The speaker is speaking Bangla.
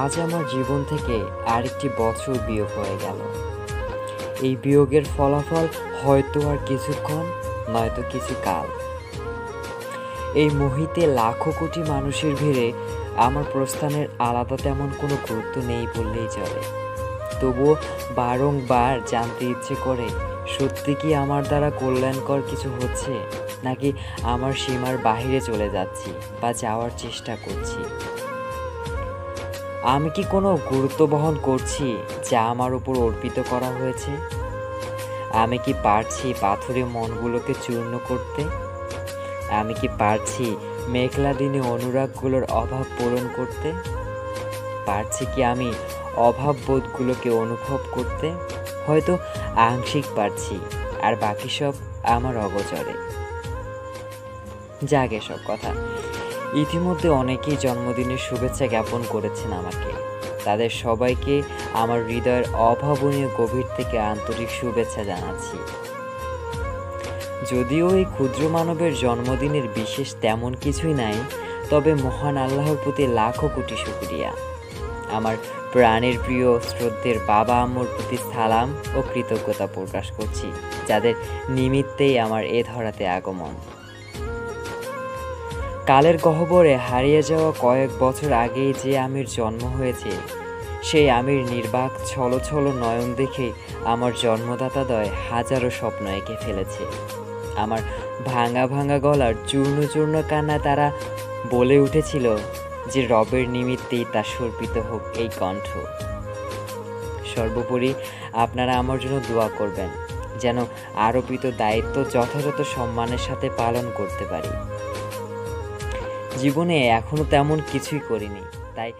আজ আমার জীবন থেকে আরেকটি বছর বিয়োগ হয়ে গেল। এই বিয়োগের ফলাফল হয়তো আর কিছুক্ষণ, নয়তো কিছু কাল। এই মুহিতে লাখো কোটি মানুষের ভিড়ে আমার প্রস্থানের আলাদা তেমন কোনো গুরুত্ব নেই বললেই চলে। তবুও বারংবার জানতে ইচ্ছে করে, সত্যি কি আমার দ্বারা কল্যাণকর কিছু হচ্ছে, নাকি আমার সীমার বাহিরে চলে যাচ্ছি বা যাওয়ার চেষ্টা করছি? আমি কি কোনো গুরুত্ব বহন করছি যা আমার উপর অর্পিত করা হয়েছে? আমি কি পারছি পাথুরে মনগুলোকে চূর্ণ করতে? আমি কি পারছি মেঘলা দিনে অনুরাগগুলোর অভাব পূরণ করতে? পারছি কি আমি অভাব বোধগুলোকে অনুভব করতে? হয়তো আংশিক পারছি, আর বাকি সব আমার অগোচরে। যাগে সব কথা। ইতিমধ্যে অনেকেই জন্মদিনের শুভেচ্ছা জ্ঞাপন করেছেন আমাকে। তাদের সবাইকে আমার হৃদয়ের অভাবনীয় গভীর থেকে আন্তরিক শুভেচ্ছা জানাচ্ছি। যদিও এই ক্ষুদ্র মানবের জন্মদিনের বিশেষ তেমন কিছুই নাই, তবে মহান আল্লাহর প্রতি লাখো কোটি শুক্রিয়া। আমার প্রাণের প্রিয় শ্রদ্ধের বাবা আম্মুর প্রতি সালাম ও কৃতজ্ঞতা প্রকাশ করছি, যাদের নিমিত্তেই আমার এ ধরাতে আগমন। কালের গহ্বরে হারিয়ে যাওয়া কয়েক বছর আগেই যে আমির জন্ম হয়েছে, সেই আমির নির্বাক ছলো ছলো নয়ন দেখে আমার জন্মদাতাদয় হাজারো স্বপ্ন এঁকে ফেলেছে। আমার ভাঙা ভাঙা গলার চূর্ণ চূর্ণ কান্না তারা বলে উঠেছিল যে রবের নিমিত্তেই তা সর্পিত হোক এই কণ্ঠ। সর্বোপরি আপনারা আমার জন্য দোয়া করবেন, যেন আরোপিত দায়িত্ব যথাযথ সম্মানের সাথে পালন করতে পারি। জীবনে এখনও তেমন কিছুই করিনি। তাই